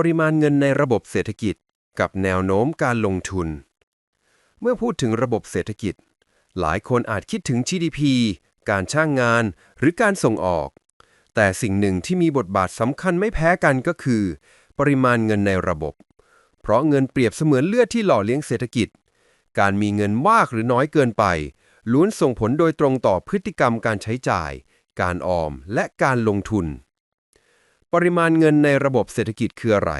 ปริมาณเงินในระบบเศรษฐกิจ กับแนวโน้มการลงทุน เมื่อพูดถึงระบบเศรษฐกิจ หลายคนอาจคิดถึง GDP การช่างงาน หรือการส่งออก แต่สิ่งหนึ่งที่มีบทบาทสำคัญไม่แพ้กันก็คือ ปริมาณเงินในระบบ เพราะเงินเปรียบเสมือนเลือดที่หล่อเลี้ยงเศรษฐกิจ การมีเงินมากหรือน้อยเกินไปล้วนส่งผลโดยตรงต่อพฤติกรรมการใช้จ่าย การออม และการลงทุน ปริมาณเงินในระบบเศรษฐกิจคืออะไร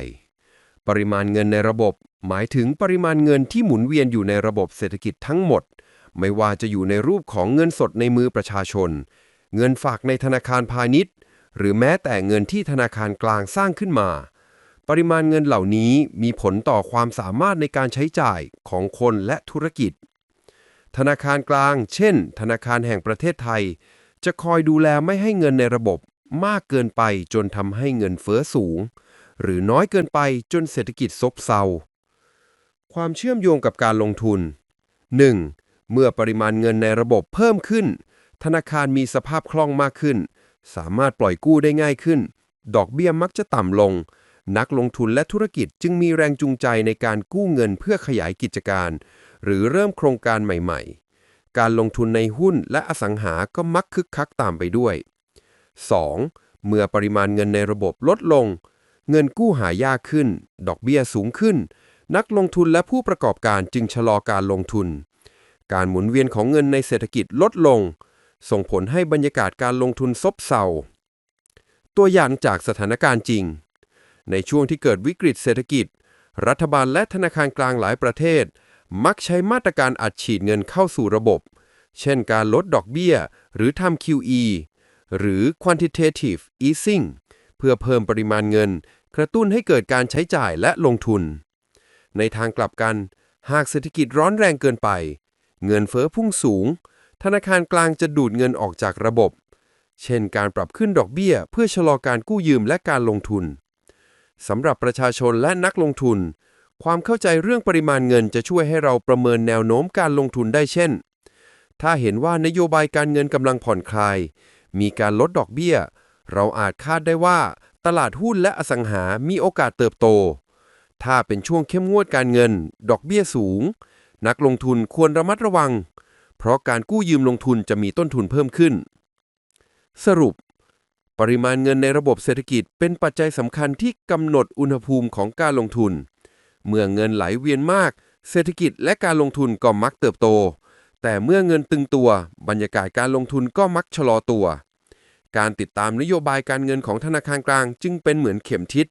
ปริมาณเงินในระบบ หมายถึงปริมาณเงินที่หมุนเวียนอยู่ในระบบเศรษฐกิจทั้งหมด ไม่ว่าจะอยู่ในรูปของเงินสดในมือประชาชน เงินฝากในธนาคารพาณิชย์ หรือแม้แต่เงินที่ธนาคารกลางสร้างขึ้นมา ปริมาณเงินเหล่านี้มีผลต่อความสามารถในการใช้จ่ายของคนและธุรกิจ ธนาคารกลาง เช่น ธนาคารแห่งประเทศไทย จะคอยดูแลไม่ให้เงินในระบบ มากเกินไปจนทำให้เงินเฟ้อสูง หรือน้อยเกินไปจนเศรษฐกิจซบเซา ความเชื่อมโยงกับการลงทุน 1. เมื่อปริมาณเงินในระบบเพิ่มขึ้น ธนาคารมีสภาพคล่องมากขึ้น สามารถปล่อยกู้ได้ง่ายขึ้น ดอกเบี้ยมักจะต่ำลง นักลงทุนและธุรกิจจึงมีแรงจูงใจในการกู้เงินเพื่อขยายกิจการ หรือเริ่มโครงการใหม่ ๆ การลงทุนในหุ้นและอสังหาก็มักคึกคักตามไปด้วย 2. เมื่อปริมาณเงินในระบบลดลง เงินกู้หายากขึ้น ดอกเบี้ยสูงขึ้น นักลงทุนและผู้ประกอบการจึงชะลอการลงทุน การหมุนเวียนของเงินในเศรษฐกิจลดลง ส่งผลให้บรรยากาศการลงทุนซบเซาตัวอย่างจากสถานการณ์จริง ในช่วงที่เกิดวิกฤตเศรษฐกิจ รัฐบาลและธนาคารกลางหลายประเทศ มักใช้มาตรการอัดฉีดเงินเข้าสู่ระบบ เช่นการลดดอกเบี้ย หรือทำ QE หรือ quantitative easing เพื่อเพิ่มปริมาณเงิน กระตุ้นให้เกิดการใช้จ่ายและลงทุน ในทางกลับกัน หากเศรษฐกิจร้อนแรงเกินไป เงินเฟ้อพุ่งสูง ธนาคารกลางจะดูดเงินออกจากระบบ เช่นการปรับขึ้นดอกเบี้ย เพื่อชะลอการกู้ยืมและการลงทุนสำหรับประชาชนและนักลงทุน ความเข้าใจเรื่องปริมาณเงินจะช่วยให้เราประเมินแนวโน้มการลงทุนได้เช่น ถ้าเห็นว่านโยบายการเงินกำลังผ่อนคลาย มีการลดดอกเบี้ย เราอาจคาดได้ว่าตลาดหุ้นและอสังหามีโอกาสเติบโต ถ้าเป็นช่วงเข้มงวดการเงิน ดอกเบี้ยสูง นักลงทุนควรระมัดระวัง เพราะการกู้ยืมลงทุนจะมีต้นทุนเพิ่มขึ้น สรุป ปริมาณเงินในระบบเศรษฐกิจเป็นปัจจัยสำคัญที่กำหนดอุณหภูมิของการลงทุน เมื่อเงินไหลเวียนมาก เศรษฐกิจและการลงทุนก็มักเติบโต แต่เมื่อเงินตึงตัว บรรยากาศการลงทุนก็มักชะลอตัว การติดตามนโยบายการเงินของธนาคารกลาง จึงเป็นเหมือนเข็มทิศ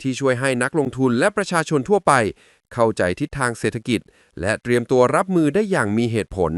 ที่ช่วยให้นักลงทุนและประชาชนทั่วไป เข้าใจทิศทางเศรษฐกิจ และเตรียมตัวรับมือได้อย่างมีเหตุผล